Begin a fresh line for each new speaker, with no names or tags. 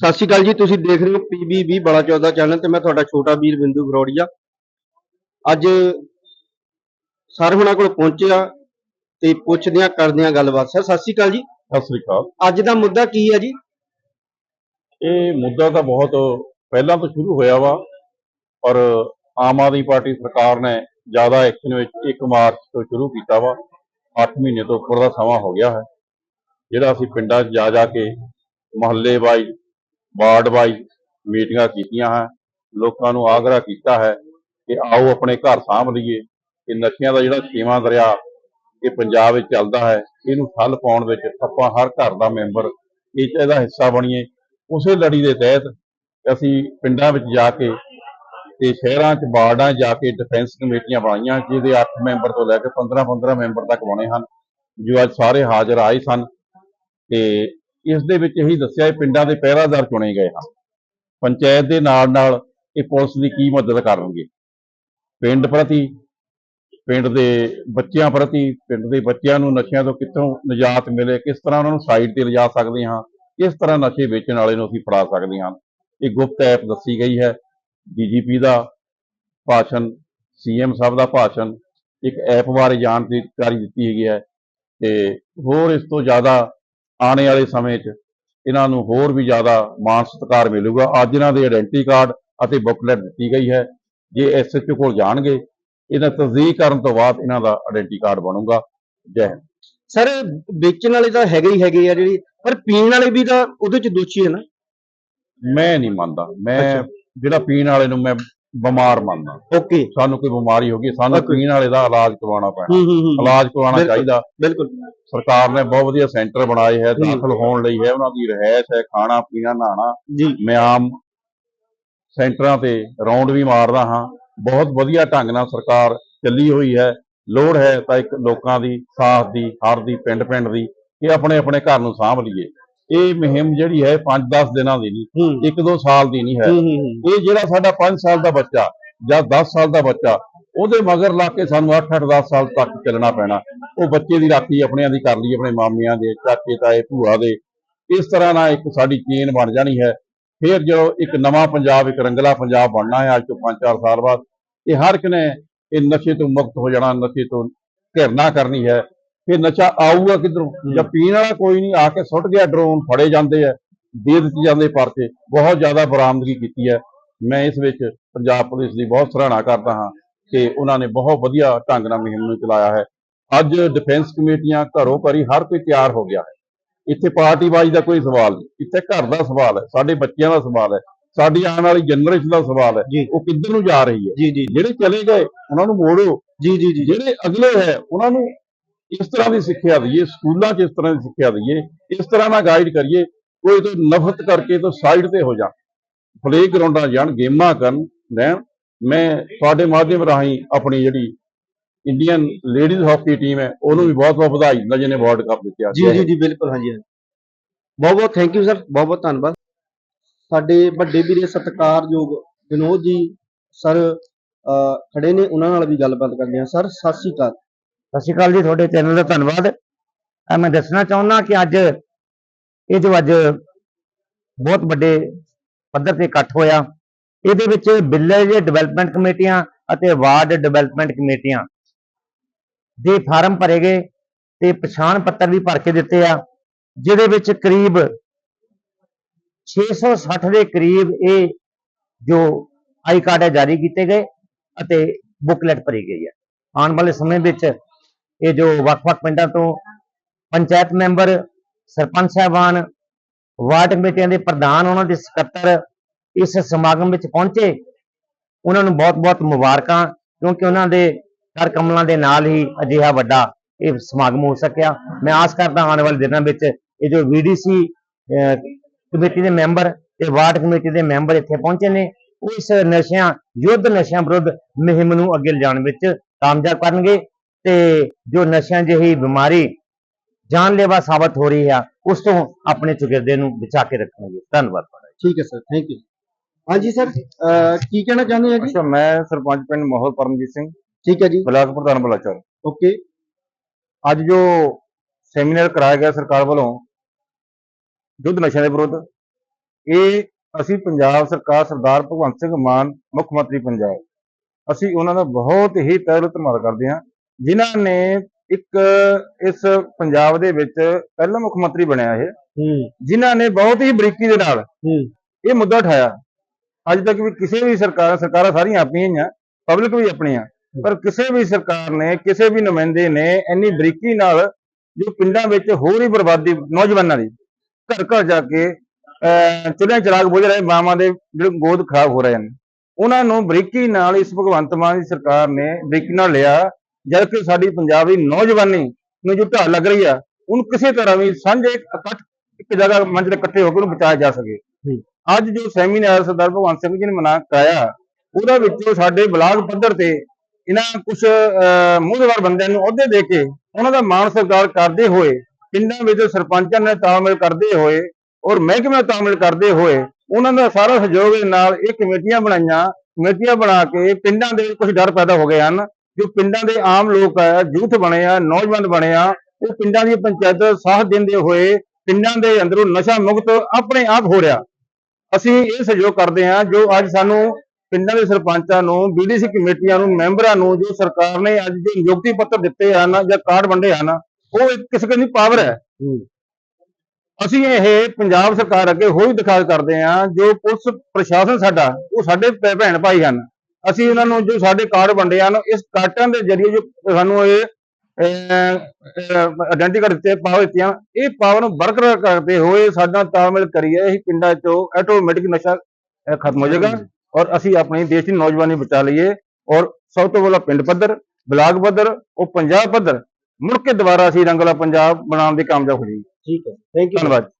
ਸਤਿ ਸ਼੍ਰੀ ਅਕਾਲ ਜੀ ਤੁਸੀਂ ਦੇਖ ਰਹੇ ਹੋ ਪੀਬੀਬੀ ਬੜਾ ਚੌਦਾ ਚੈਨਲ ਤੇ ਮੈਂ ਤੁਹਾਡਾ ਛੋਟਾ ਵੀਰ ਬਿੰਦੂ ਫਰੋੜੀਆ ਅੱਜ ਸਰ ਹੁਣਾਂ ਕੋਲ ਪਹੁੰਚਿਆ ਤੇ ਪੁੱਛਦੇ ਆ ਕਰਦੇ ਆ ਗੱਲਬਾਤ। ਸਰ ਸਤਿ ਸ਼੍ਰੀ ਅਕਾਲ ਜੀ।
ਸਤਿ ਸ੍ਰੀ ਅਕਾਲ।
ਅੱਜ ਦਾ ਮੁੱਦਾ ਕੀ ਹੈ ਜੀ?
ਇਹ ਮੁੱਦਾ ਤਾਂ ਬਹੁਤ ਪਹਿਲਾਂ ਤੋਂ ਸ਼ੁਰੂ ਹੋਇਆ ਵਾ ਪਰ ਆਮ ਆਦਮੀ ਪਾਰਟੀ ਸਰਕਾਰ ਨੇ ਜ਼ਿਆਦਾ ਐਕਸ਼ਨ ਵਿੱਚ 1 ਮਾਰਚ ਤੋਂ ਸ਼ੁਰੂ ਕੀਤਾ ਵਾ। 8 ਮਹੀਨੇ ਤੋਂ ਉੱਪਰ ਦਾ ਸਮਾਂ ਹੋ ਗਿਆ ਹੈ ਜਿਹੜਾ ਅਸੀਂ ਪਿੰਡਾਂ 'ਚ ਜਾ ਜਾ ਕੇ ਮਹੱਲੇ ਵਾਈਜ਼ ਵਾਰਡ ਵਾਈਜ਼ ਮੀਟਿੰਗਾਂ ਕੀਤੀਆਂ ਹੈ ਲੋਕਾਂ ਨੂੰ ਆਗਰਾ ਕੀਤਾ ਹੈ ਕਿ ਆਓ ਆਪਣੇ ਘਰ ਸਾਂਭ ਲਈਏ। ਕਿ ਨਸ਼ਿਆਂ ਦਾ ਜਿਹੜਾ ਛੇਵਾਂ ਦਰਿਆ ਇਹ ਪੰਜਾਬ ਵਿੱਚ ਚੱਲਦਾ ਹੈ, ਇਹਨੂੰ ਠੱਲ ਪਾਉਣ ਵਿੱਚ ਆਪਾਂ ਹਰ ਘਰ ਦਾ ਮੈਂਬਰ ਇਹ ਇਹਦਾ ਹਿੱਸਾ ਬਣੀਏ। ਉਸੇ ਲੜੀ ਦੇ ਤਹਿਤ ਅਸੀਂ ਪਿੰਡਾਂ ਵਿੱਚ ਜਾ ਕੇ ਤੇ ਸ਼ਹਿਰਾਂ 'ਚ ਵਾਰਡਾਂ 'ਚ ਜਾ ਕੇ ਡਿਫੈਂਸ ਕਮੇਟੀਆਂ ਬਣਾਈਆਂ, ਜਿਹਦੇ 8 ਮੈਂਬਰ ਤੋਂ ਲੈ ਕੇ 15-15 ਮੈਂਬਰ ਤੱਕ ਬਣੇ ਹਨ, ਜੋ ਅੱਜ ਸਾਰੇ ਹਾਜ਼ਰ ਆਏ ਸਨ। ਤੇ ਇਸ ਦੇ ਵਿੱਚ ਇਹੀ ਦੱਸਿਆ ਇਹ ਪਿੰਡਾਂ ਦੇ ਪਹਿਰਾਦਾਰ ਚੁਣੇ ਗਏ ਹਨ। ਪੰਚਾਇਤ ਦੇ ਨਾਲ ਨਾਲ ਇਹ ਪੁਲਿਸ ਦੀ ਕੀ ਮਦਦ ਕਰਨਗੇ? ਪਿੰਡ ਪ੍ਰਤੀ, ਪਿੰਡ ਦੇ ਬੱਚਿਆਂ ਪ੍ਰਤੀ, ਪਿੰਡ ਦੇ ਬੱਚਿਆਂ ਨੂੰ ਨਸ਼ਿਆਂ ਤੋਂ ਕਿੱਥੋਂ ਨਿਜਾਤ ਮਿਲੇ, ਕਿਸ ਤਰ੍ਹਾਂ ਉਹਨਾਂ ਨੂੰ ਸਾਈਡ ਤੇ ਲਿਜਾ ਸਕਦੇ ਹਾਂ, ਕਿਸ ਤਰ੍ਹਾਂ ਨਸ਼ੇ ਵੇਚਣ ਵਾਲੇ ਨੂੰ ਅਸੀਂ ਫੜਾ ਸਕਦੇ ਹਾਂ। ਇਹ ਗੁਪਤ ਐਪ ਦੱਸੀ ਗਈ ਹੈ। ਡੀਜੀਪੀ ਦਾ ਭਾਸ਼ਣ, ਸੀਐਮ ਸਾਹਿਬ ਦਾ ਭਾਸ਼ਣ, ਇੱਕ ਐਪ ਬਾਰੇ ਜਾਣਕਾਰੀ ਦਿੱਤੀ ਹੈਗੀ ਹੈ ਤੇ ਹੋਰ ਇਸ ਤੋਂ ਜ਼ਿਆਦਾ ਆਉਣ ਵਾਲੇ ਸਮੇਂ 'ਚ ਇਹਨਾਂ ਨੂੰ ਹੋਰ ਵੀ ਜ਼ਿਆਦਾ ਮਾਣ ਸਤਿਕਾਰ ਮਿਲੂਗਾ। ਅੱਜ ਇਹਨਾਂ ਦੇ ਆਇਡੈਂਟੀ ਕਾਰਡ ਅਤੇ ਬੁੱਕਲੈਟ ਦਿੱਤੀ ਗਈ ਹੈ। ਜੇ ਐਸਐਚਓ ਕੋਲ ਜਾਣਗੇ ਇਹਦਾ ਤਸਦੀਕ ਕਰਨ ਤੋਂ ਬਾਅਦ ਇਹਨਾਂ ਦਾ ਆਇਡੈਂਟੀ ਕਾਰਡ ਬਣੂਗਾ। ਜੈ ਹਿੰਦ।
ਸਰ ਵੇਚਣ ਵਾਲੇ ਤਾਂ ਹੈਗੇ ਹੀ ਹੈਗੇ ਆ ਜਿਹੜੀ ਪਰ ਪੀਣ ਵਾਲੇ ਵੀ ਤਾਂ ਉਹਦੇ ਚ ਦੋਸ਼ੀ ਹੈ ਨਾ?
ਮੈਂ ਨਹੀਂ ਮੰਨਦਾ। ਮੈਂ। ਜਿਹੜਾ ਪੀਣ ਵਾਲੇ ਨੂੰ ਮੈਂ ਬਿਮਾਰ ਮੰਨਦਾ।
ਓਕੇ।
ਸਾਨੂੰ ਕੋਈ ਬਿਮਾਰੀ ਹੋ ਗਈ ਸਾਨੂੰ ਪੀਣ ਵਾਲੇ ਦਾ ਇਲਾਜ ਕਰਵਾਉਣਾ ਪੈਣਾ। ਇਲਾਜ ਕਰਵਾਉਣਾ ਚਾਹੀਦਾ।
ਬਿਲਕੁਲ।
ਸਰਕਾਰ ਨੇ ਬਹੁਤ ਵਧੀਆ ਸੈਂਟਰ ਬਣਾਏ ਹੈ ਦਾਖਲ ਹੋਣ ਲਈ ਹੈ ਉਹਨਾਂ ਦੀ ਰਹਿائش ਹੈ ਖਾਣਾ ਪੀਣਾ ਨਹਾਣਾ ਮੈਂ ਆਮ ਸੈਂਟਰਾਂ ਤੇ ਰੌਂਡ ਵੀ ਮਾਰਦਾ ਹਾਂ। ਬਹੁਤ ਵਧੀਆ ਢੰਗ ਨਾਲ ਸਰਕਾਰ ਚੱਲੀ ਹੋਈ ਹੈ। ਲੋੜ ਹੈ ਤਾਂ ਇੱਕ ਲੋਕਾਂ ਦੀ ਸਾਥ ਦੀ ਹਰ ਦੀ ਪਿੰਡ ਪਿੰਡ ਦੀ ਕਿ ਆਪਣੇ ਆਪਣੇ ਘਰ ਨੂੰ ਸਾਂਭ ਲਈਏ। ਇਹ ਮੁਹਿੰਮ ਜਿਹੜੀ ਹੈ 5-10 ਦਿਨਾਂ ਦੀ ਨਹੀਂ ਇੱਕ ਦੋ ਸਾਲ ਦੀ ਨਹੀਂ ਹੈ। ਇਹ ਜਿਹੜਾ ਸਾਡਾ 5 ਸਾਲ ਦਾ ਬੱਚਾ ਜਾਂ 10 ਸਾਲ ਦਾ ਬੱਚਾ ਉਹਦੇ ਮਗਰ ਲਾ ਕੇ ਸਾਨੂੰ 8-8 10 ਸਾਲ ਤੱਕ ਚੱਲਣਾ ਪੈਣਾ। ਉਹ ਬੱਚੇ ਦੀ ਰਾਖੀ ਆਪਣਿਆਂ ਦੀ ਕਰ ਲਈ ਆਪਣੇ ਮਾਮਿਆਂ ਦੇ ਚਾਚੇ ਤਾਏ ਭੂਆ ਦੇ। ਇਸ ਤਰ੍ਹਾਂ ਨਾਲ ਇੱਕ ਸਾਡੀ ਚੇਨ ਬਣ ਜਾਣੀ ਹੈ। ਫਿਰ ਜਦੋਂ ਇੱਕ ਨਵਾਂ ਪੰਜਾਬ ਇੱਕ ਰੰਗਲਾ ਪੰਜਾਬ ਬਣਨਾ ਹੈ ਅੱਜ ਤੋਂ 5-4 ਸਾਲ ਬਾਅਦ ਇਹ ਹਰ ਇੱਕ ਨੇ ਇਹ ਨਸ਼ੇ ਤੋਂ ਮੁਕਤ ਹੋ ਜਾਣਾ ਨਸ਼ੇ ਤੋਂ ਘਿਰਨਾ ਕਰਨੀ ਹੈ। ਫਿਰ ਨਸ਼ਾ ਆਊਗਾ ਕਿੱਧਰੋਂ? ਜਾਂ ਪੀਣ ਵਾਲਾ ਕੋਈ ਨਹੀਂ ਆ ਕੇ ਸੁੱਟ ਗਿਆ ਡਰੋਨ ਫੜੇ ਜਾਂਦੇ ਆ ਦੇ ਦਿੱਤੇ ਜਾਂਦੇ ਪਰਚੇ ਬਹੁਤ ਜ਼ਿਆਦਾ ਬਰਾਮਦਗੀ ਕੀਤੀ ਹੈ। ਮੈਂ ਇਸ ਵਿੱਚ ਪੰਜਾਬ ਪੁਲਿਸ ਦੀ ਬਹੁਤ ਸਰਾਹਨਾ ਕਰਦਾ ਹਾਂ ਕਿ ਉਹਨਾਂ ਨੇ ਬਹੁਤ ਵਧੀਆ ਢੰਗ ਨਾਲ ਮੁਹਿੰਮ ਨੂੰ ਚਲਾਇਆ ਹੈ। ਅੱਜ ਡਿਫੈਂਸ ਕਮੇਟੀਆਂ ਘਰੋਂ ਘਰੀ ਹਰ ਕੋਈ ਤਿਆਰ ਹੋ ਗਿਆ ਹੈ। ਇੱਥੇ ਪਾਰਟੀਬਾਜ਼ੀ ਦਾ ਕੋਈ ਸਵਾਲ ਨਹੀਂ ਇੱਥੇ ਘਰ ਦਾ ਸਵਾਲ ਹੈ ਸਾਡੇ ਬੱਚਿਆਂ ਦਾ ਸਵਾਲ ਹੈ ਸਾਡੀ ਆਉਣ ਵਾਲੀ ਜਨਰੇਸ਼ਨ ਦਾ ਸਵਾਲ ਹੈ। ਉਹ ਕਿੱਧਰ ਨੂੰ ਜਾ ਰਹੀ ਹੈ? ਜਿਹੜੇ ਚਲੇ ਗਏ ਉਹਨਾਂ ਨੂੰ ਮੋੜੋ।
ਜੀ ਜੀ ਜੀ।
ਜਿਹੜੇ ਅਗਲੇ ਹੈ ਉਹਨਾਂ ਨੂੰ ਇਸ ਤਰ੍ਹਾਂ ਦੀ ਸਿੱਖਿਆ ਦਈਏ, ਸਕੂਲਾਂ 'ਚ ਇਸ ਤਰ੍ਹਾਂ ਦੀ ਸਿੱਖਿਆ ਦਈਏ, ਇਸ ਤਰ੍ਹਾਂ ਨਾਲ ਗਾਈਡ ਕਰੀਏ, ਕੋਈ ਤੋਂ ਨਫ਼ਰਤ ਕਰਕੇ ਤੋਂ ਸਾਈਡ ਤੇ ਹੋ ਜਾ। ਪਲੇ ਗਰਾਊਂਡਾਂ ਜਾਣ, ਗੇਮਾਂ ਕਰਨ ਲੈਣ ਮੈਂ ਤੁਹਾਡੇ ਮਾਧਿਅਮ ਰਾਹੀਂ ਆਪਣੀ ਜਿਹੜੀ ਇੰਡੀਅਨ ਲੇਡੀਜ਼ ਹਾਕੀ ਟੀਮ ਹੈ, ਉਹਨੂੰ ਵੀ ਬਹੁਤ ਬਹੁਤ ਵਧਾਈ ਦਿੰਦਾ ਜਿਹਨੇ ਵਰਲਡ ਕੱਪ ਜਿੱਤਿਆ
ਜੀ ਜੀ ਜੀ, ਬਿਲਕੁਲ, ਹਾਂਜੀ ਹਾਂਜੀ। ਬਹੁਤ ਬਹੁਤ ਥੈਂਕ ਯੂ ਸਰ ਬਹੁਤ ਬਹੁਤ ਧੰਨਵਾਦ। ਸਾਡੇ ਵੱਡੇ ਵੀਰੇ ਸਤਿਕਾਰਯੋਗ ਵਿਨੋਦ ਜੀ ਸਰ ਖੜੇ ਨੇ, ਉਹਨਾਂ ਨਾਲ ਵੀ ਗੱਲਬਾਤ ਕਰਦੇ ਹਾਂ। ਸਰ ਸਤਿ ਸ਼੍ਰੀ ਅਕਾਲ।
ਸਤਿ ਸ਼੍ਰੀ ਅਕਾਲ ਜੀ, ਤੁਹਾਡੇ ਚੈਨਲ ਦਾ ਧੰਨਵਾਦ। ਮੈਂ ਦੱਸਣਾ ਚਾਹੁੰਦਾ ਕਿ ਅੱਜ, ਇਹ ਜੋ ਅੱਜ ਬਹੁਤ ਵੱਡੇ ਪੱਧਰ ਤੇ ਇਕੱਠ ਹੋਇਆ, ਇਹਦੇ ਵਿੱਚ ਵਿਲੇਜ ਡਿਵੈਲਪਮੈਂਟ ਕਮੇਟੀਆਂ ਅਤੇ ਵਾਰਡ ਡਿਵੈਲਪਮੈਂਟ ਕਮੇਟੀਆਂ ਦੇ ਫਾਰਮ ਭਰੇ ਗਏ ਤੇ ਪਛਾਣ ਪੱਤਰ ਵੀ ਭਰ ਕੇ ਦਿੱਤੇ ਆ, ਜਿਹਦੇ ਵਿੱਚ ਕਰੀਬ 660 ਦੇ ਕਰੀਬ ਇਹ ਜੋ ਆਈ ਕਾਰਡ ਹੈ, ਜਾਰੀ ਕੀਤੇ ਗਏ ਅਤੇ ਬੁਕਲੈਟ ਭਰੀ ਗਈ ਹੈ। ਆਉਣ ਵਾਲੇ ਸਮੇਂ ਵਿੱਚ ਇਹ ਜੋ ਵੱਖ-ਵੱਖ ਪਿੰਡਾਂ ਤੋਂ ਪੰਚਾਇਤ ਮੈਂਬਰ, ਸਰਪੰਚ ਸਾਹਿਬਾਨ, ਵਾਰਡ ਕਮੇਟੀਆਂ ਦੇ ਪ੍ਰਧਾਨ, ਉਹਨਾਂ ਦੇ ਸਕੱਤਰ ਇਸ ਸਮਾਗਮ ਵਿੱਚ ਪਹੁੰਚੇ, ਉਹਨਾਂ ਨੂੰ ਬਹੁਤ-ਬਹੁਤ ਮੁਬਾਰਕਾਂ, ਕਿਉਂਕਿ ਉਹਨਾਂ ਦੇ ਕਰ ਕਮਲਾਂ ਦੇ ਨਾਲ ਹੀ ਅਜਿਹਾ ਵੱਡਾ ਇਹ ਸਮਾਗਮ ਹੋ ਸਕਿਆ। ਮੈਂ ਆਸ ਕਰਦਾ ਆਉਣ ਵਾਲੇ ਦਿਨਾਂ ਵਿੱਚ ਇਹ ਜੋ ਵੀਡੀਸੀ ਕਮੇਟੀ ਦੇ ਮੈਂਬਰ ਤੇ ਵਾਰਡ ਕਮੇਟੀ ਦੇ ਮੈਂਬਰ ਇੱਥੇ ਪਹੁੰਚੇ ਨੇ, ਉਹ ਇਸ ਨਸ਼ਿਆਂ, ਯੁੱਧ ਨਸ਼ਿਆਂ ਵਿਰੁੱਧ ਮੁਹਿੰਮ ਨੂੰ ਅੱਗੇ ਲਿਜਾਣ ਵਿੱਚ ਕਾਮਯਾਬ ਕਰਨਗੇ। ਤੇ ਜੋ ਨਸ਼ਿਆਂ ਜਿਹੀ ਬਿਮਾਰੀ ਜਾਨਲੇਵਾ ਸਾਬਤ ਹੋ ਰਹੀ ਹੈ ਉਸ ਤੋਂ ਆਪਣੇ ਚੁਗਿਰਦੇ ਨੂੰ ਬਚਾ ਕੇ ਰੱਖਣਗੇ। ਧੰਨਵਾਦ ਤੁਹਾਡਾ
ਠੀਕ ਹੈ ਸਰ ਥੈਂਕ ਯੂ ਹਾਂਜੀ ਸਰ ਕੀ ਕਹਿਣਾ ਚਾਹੁੰਦੇ ਆ ਜੀ?
ਅੱਛਾ ਮੈਂ ਸਰਪੰਚ ਪਿੰਡ ਮਾਹੌਲ ਪਰਮਜੀਤ ਸਿੰਘ।
ਠੀਕ ਹੈ ਜੀ।
ਬਲਾਕ ਪ੍ਰਧਾਨ ਬਲਾਚੌਰ।
ਓਕੇ।
ਅੱਜ ਜੋ ਸੈਮੀਨਾਰ ਕਰਾਇਆ ਗਿਆ ਸਰਕਾਰ ਵੱਲੋਂ ਯੁੱਧ ਨਸ਼ਿਆਂ ਦੇ ਵਿਰੁੱਧ
ਇਹ ਅਸੀਂ ਪੰਜਾਬ ਸਰਕਾਰ ਸਰਦਾਰ ਭਗਵੰਤ ਸਿੰਘ ਮਾਨ ਮੁੱਖ ਮੰਤਰੀ ਪੰਜਾਬ। ਅਸੀਂ ਉਹਨਾਂ ਦਾ ਬਹੁਤ ਹੀ ਤਹਿ ਦਿਲੋਂ ਧੰਨਵਾਦ ਕਰਦੇ ਹਾਂ। ਜਿਨ੍ਹਾਂ ਨੇ ਇੱਕ ਇਸ ਪੰਜਾਬ ਦੇ ਵਿੱਚ ਪਹਿਲਾ ਮੁੱਖ ਮੰਤਰੀ ਬਣਿਆ ਇਹ।
ਹੂੰ।
ਜਿਨ੍ਹਾਂ ਨੇ ਬਹੁਤ ਹੀ ਬਰੀਕੀ ਦੇ ਨਾਲ
ਹੂੰ।
ਇਹ ਮੁੱਦਾ ਉਠਾਇਆ। ਅੱਜ ਤੱਕ ਵੀ ਕਿਸੇ ਵੀ ਸਰਕਾਰ ਸਰਕਾਰਾਂ ਸਾਰੀਆਂ ਆਪਣੀਆਂ ਹੀ ਆ ਪਬਲਿਕ ਵੀ ਆਪਣੀ ਆ ਪਰ ਕਿਸੇ ਵੀ ਸਰਕਾਰ ਨੇ ਕਿਸੇ ਵੀ ਨੁਮਾਇੰਦੇ ਨੇ ਇੰਨੀ ਬਰੀਕੀ ਨਾਲ ਜੋ ਪਿੰਡਾਂ ਵਿੱਚ ਹੋ ਰਹੀ ਬਰਬਾਦੀ ਨੌਜਵਾਨਾਂ ਦੀ ਘਰ ਘਰ ਜਾ ਕੇ ਚੁੱਲ੍ਹੇ ਚਿਰਾਗ ਬੁਝ ਰਹੇ ਮਾਵਾਂ ਦੇ ਜਿਹੜੇ ਗੋਦ ਖਰਾਬ ਹੋ ਰਹੇ ਨੇ ਉਹਨਾਂ ਨੂੰ ਬਰੀਕੀ ਨਾਲ ਇਸ ਭਗਵੰਤ ਮਾਨ ਦੀ ਸਰਕਾਰ ਨੇ ਬਰੀਕੀ ਨਾਲ ਲਿਆ। ਜਦ ਕਿ ਸਾਡੀ ਪੰਜਾਬ ਨੌਜਵਾਨੀ ਨੂੰ ਜੋ ਢਾਲ ਲੱਗ ਰਹੀ ਆ ਉਹਨੂੰ ਕਿਸੇ ਤਰ੍ਹਾਂ ਵੀ ਸਾਂਝੇ ਇਕੱਠ ਇੱਕ ਜਗ੍ਹਾ ਮੰਚ ਤੇ ਇਕੱਠੇ ਹੋ ਕੇ ਉਹਨੂੰ ਬਚਾਇਆ ਜਾ ਸਕੇ। ਅੱਜ ਜੋ ਸੈਮੀਨਾਰ ਸਰਦਾਰ ਭਗਵੰਤ ਸਿੰਘ ਜੀ ਨੇ ਮਨਾ ਕਰਾਇਆ ਉਹਦਾ ਵਿੱਚੋਂ ਸਾਡੇ ਬਲਾਕ ਪੱਧਰ ਤੇ ਇਹਨਾਂ ਕੁਝ ਮੂਹਰੇਵਾਰ ਬੰਦਿਆਂ ਨੂੰ ਅਹੁਦੇ ਦੇ ਕੇ ਉਹਨਾਂ ਦਾ ਮਾਣ ਸਤਿਕਾਰ ਕਰਦੇ ਹੋਏ ਪਿੰਡਾਂ ਵਿੱਚ ਸਰਪੰਚਾਂ ਨੇ ਤਾਲਮੇਲ ਕਰਦੇ ਹੋਏ ਔਰ ਮਹਿਕਮੇ ਨਾਲ ਤਾਲਮੇਲ ਕਰਦੇ ਹੋਏ ਉਹਨਾਂ ਦਾ ਸਾਰਾ ਸਹਿਯੋਗ ਦੇ ਨਾਲ ਇਹ ਕਮੇਟੀਆਂ ਬਣਾਈਆਂ ਕਮੇਟੀਆਂ ਬਣਾ ਕੇ ਪਿੰਡਾਂ ਦੇ ਵਿੱਚ ਕੁਝ ਡਰ ਪੈਦਾ ਹੋ ਗਏ ਹਨ। ਜੋ ਪਿੰਡਾਂ ਦੇ ਆਮ ਲੋਕ ਆ ਯੂਥ ਬਣੇ ਆ ਨੌਜਵਾਨ ਬਣੇ ਆ ਉਹ ਪਿੰਡਾਂ ਦੀ ਪੰਚਾਇਤ ਸਾਥ ਦਿੰਦੇ ਹੋਏ ਪਿੰਡਾਂ ਦੇ ਅੰਦਰੋਂ ਨਸ਼ਾ ਮੁਕਤ ਆਪਣੇ ਆਪ ਹੋ ਰਿਹਾ। ਅਸੀਂ ਇਹ ਸਹਿਯੋਗ ਕਰਦੇ ਹਾਂ ਜੋ ਅੱਜ ਸਾਨੂੰ ਪਿੰਡਾਂ ਦੇ ਸਰਪੰਚਾਂ ਨੂੰ ਬੀਡੀਸੀ ਕਮੇਟੀਆਂ ਨੂੰ ਮੈਂਬਰਾਂ ਨੂੰ ਜੋ ਸਰਕਾਰ ਨੇ ਅੱਜ ਜੋ ਨਿਯੁਕਤੀ ਪੱਤਰ ਦਿੱਤੇ ਹਨ ਜਾਂ ਕਾਰਡ ਵੰਡੇ ਹਨ ਉਹ ਇੱਕ ਕਿਸੇ ਦੀ ਪਾਵਰ ਹੈ। ਅਸੀਂ ਇਹ ਪੰਜਾਬ ਸਰਕਾਰ ਅੱਗੇ ਹੋਰ ਦਿਖਾ ਕਰਦੇ ਹਾਂ ਜੋ ਪੁਲਿਸ ਪ੍ਰਸ਼ਾਸਨ ਸਾਡਾ ਉਹ ਸਾਡੇ ਭੈਣ ਭਾਈ ਹਨ। ਅਸੀਂ ਉਹਨਾਂ ਨੂੰ ਜੋ ਸਾਡੇ ਕਾਰਡ ਵੰਡੇ ਹਨ ਇਸ ਕਾਰਡਾਂ ਦੇ ਜ਼ਰੀਏ ਜੋ ਸਾਨੂੰ ਇਹ ਆਇਡੈਂਟੀ ਕਾਰਡ ਦਿੱਤੇ ਪਾਵਰ ਦਿੱਤੀਆਂ ਇਹ ਪਾਵਰ ਨੂੰ ਬਰਕਰਾਰ ਕਰਦੇ ਹੋਏ ਸਾਡਾ ਤਾਲਮੇਲ ਕਰੀਏ ਅਸੀਂ ਪਿੰਡਾਂ ਚੋਂ ਆਟੋਮੈਟਿਕ ਨਸ਼ਾ ਖਤਮ ਹੋ ਜਾਏਗਾ ਔਰ ਅਸੀਂ ਆਪਣੀ ਦੇਸ਼ ਦੀ ਨੌਜਵਾਨੀ ਬਚਾ ਲਈਏ ਔਰ ਸਭ ਤੋਂ ਪਹਿਲਾਂ ਪਿੰਡ ਪੱਧਰ ਬਲਾਕ ਪੱਧਰ ਉਹ ਪੰਜਾਬ ਪੱਧਰ ਮੁੜ ਕੇ ਦੁਬਾਰਾ ਅਸੀਂ ਰੰਗਲਾ ਪੰਜਾਬ ਬਣਾਉਣ ਦੇ ਕਾਮਯਾਬ ਹੋ ਜਾਈਏ।
ਠੀਕ ਹੈ ਥੈਂਕ ਯੂ
ਧੰਨਵਾਦ।